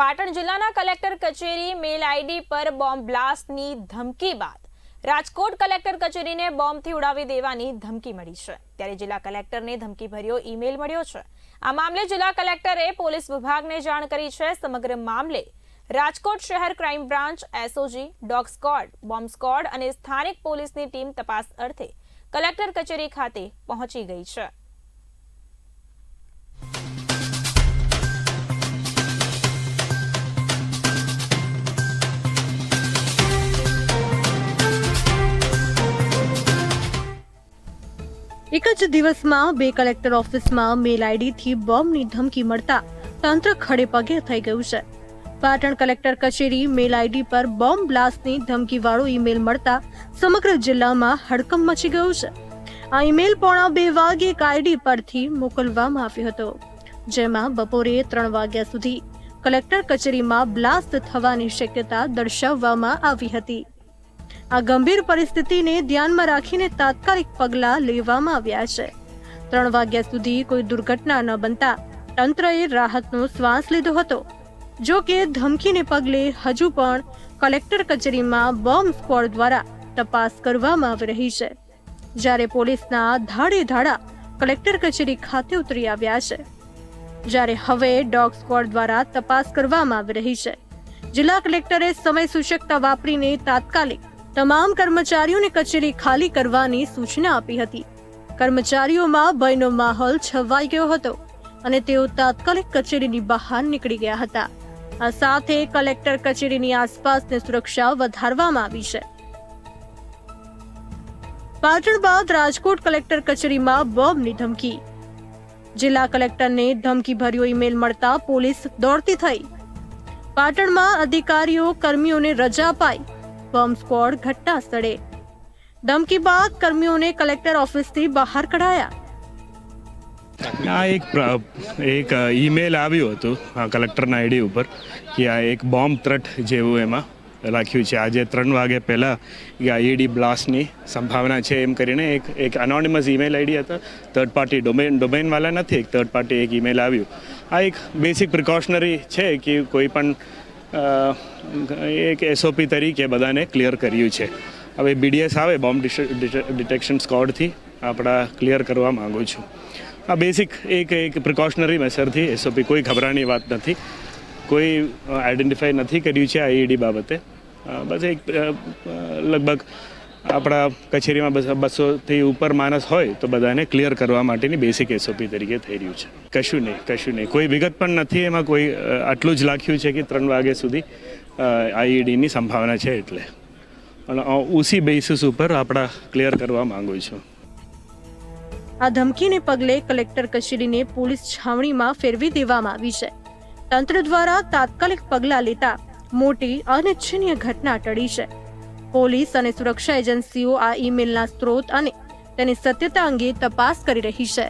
પાટણ જિલ્લાના કલેક્ટર કચેરી mail ID પર બોમ્બ બ્લાસ્ટની ધમકી બાદ રાજકોટ કલેક્ટર કચેરીને બોમ્બથી ઉડાવી દેવાની ધમકી મળી છે. ત્યારે જિલ્લા કલેક્ટરને ધમકી ભર્યો ઈમેલ મળ્યો છે. આ મામલે જિલ્લા કલેક્ટરે પોલીસ વિભાગને જાણ કરી છે. સમગ્ર મામલે રાજકોટ શહેર crime branch SOG, dog squad, bomb squad અને સ્થાનિક પોલીસની ટીમ તપાસ અર્થે કલેક્ટર કચેરી ખાતે પહોંચી ગઈ છે. એક જ દિવસમાં બે કલેક્ટર ઓફિસમાં મેલ આઈડીથી બોમ્બની ધમકી મળતા તંત્ર ખડે પગે થઈ ગયું છે. પાટણ કલેક્ટર કચેરી મેલ આઈડી પર બોમ્બ બ્લાસ્ટની ધમકીવાળો ઈમેલ મળતા સમગ્ર જિલ્લામાં હડકંપ મચી ગયું છે. આ ઈમેલ પોણા બે વાગે એક આઈડી પરથી મોકલવામાં આવ્યો હતો. જેમાં બપોરે ત્રણ વાગ્યા સુધી કલેક્ટર કચેરીમાં બ્લાસ્ટ થવાની શક્યતા દર્શાવવામાં આવી હતી. આ ગંભીર પરિસ્થિતિને ધ્યાનમાં રાખીને તાત્કાલિક પગલાં લેવામાં આવ્યા છે. ત્રણ વાગ્યા સુધી કોઈ દુર્ઘટના ન બનતા તંત્રએ રાહતનો શ્વાસ લીધો હતો. જો કે ધમકીને પગલે હજુ પણ કલેક્ટર કચેરીમાં બોમ્બ સ્ક્વોડ દ્વારા તપાસ કરવામાં આવી રહી છે. જ્યારે પોલીસના ધાડે ધાડા કલેક્ટર કચેરી ખાતે ઉતરી આવ્યા છે. જ્યારે હવે ડોગ સ્ક્વોડ દ્વારા તપાસ કરવામાં આવી રહી છે. જિલ્લા કલેક્ટરે સમય સૂચકતા વાપરીને તાત્કાલિક તમામ કર્મચારીઓને કચેરી ખાલી કરવાની સૂચના આપી હતી. કર્મચારીઓમાં ભયનો માહોલ છવાઈ ગયો હતો અને તેઓ તાત્કાલિક કચેરીની બહાર નીકળી ગયા હતા. આ સાથે કલેક્ટર કચેરીની આસપાસની સુરક્ષા વધારવામાં આવી છે. પાટણ બાદ રાજકોટ કલેક્ટર કચેરીમાં બોમ્બની ધમકી. જિલ્લા કલેક્ટરને ધમકી ભર્યો ઈમેલ મળતા પોલીસ દોડતી થઈ. પાટણમાં અધિકારીઓ, કર્મીઓને રજા અપાઈ. બોમ્બ સ્ક્વોડ ઘટના સ્થળે. ધમકી બાદ કર્મીઓને કલેક્ટર ઓફિસથી બહાર કઢાયા. આ એક એક ઈમેલ આવ્યું હતું કલેક્ટરના આઈડી ઉપર કે આ એક બોમ્બ ત્રટ જેવું એમાં રાખ્યું છે. આજે ત્રણ વાગે પહેલાં આઈડી બ્લાસ્ટની સંભાવના છે એમ કરીને એક એક અનોનિમસ ઈમેલ આઈડી હતા. થર્ડ પાર્ટી ડોમેન ડોમેનવાલા નથી, એક થર્ડ પાર્ટી એક ઈમેલ આવ્યું. આ એક બેસિક પ્રિકોશનરી છે કે કોઈ પણ એક એસઓપી તરીકે બધાને ક્લિયર કર્યું છે. હવે બીડીએસ આવે બોમ્બ ડિટેક્શન સ્કોડથી આપણા ક્લિયર કરવા માગું છું. આ બેસિક એક એક પ્રિકોશનરી મેસરથી એસઓપી કોઈ ગભરાની વાત નથી. કોઈ આઈડેન્ટિફાઈ નથી કર્યું છે આઈઈડી બાબતે. બસ એક લગભગ આપણા કચેરીમાં બસ બસોથી ઉપર માણસ હોય તો બધાને ક્લિયર કરવા માટેની બેસિક એસઓપી તરીકે થઈ રહ્યું છે. કશું નહીં કશું નહીં. કોઈ વિગત પણ નથી, એમાં કોઈ આટલું જ લખ્યું છે કે ત્રણ વાગ્યા સુધી આઈઈડીની સંભાવના છે એટલે. અને ઉસી બેસિસ ઉપર આપણા ક્લિયર કરવા માંગુ છું. આ ધમકીને પગલે કલેક્ટર કચેરીને પોલીસ છાવણીમાં ફેરવી દેવામાં આવી છે. તંત્ર દ્વારા તાત્કાલિક પગલાં લેતા મોટી અનિચ્છનીય ઘટના ટળી છે. પોલીસ અને સુરક્ષા એજન્સીઓ આ ઈમેલના સ્ત્રોત અને તેની સત્યતા અંગે તપાસ કરી રહી છે.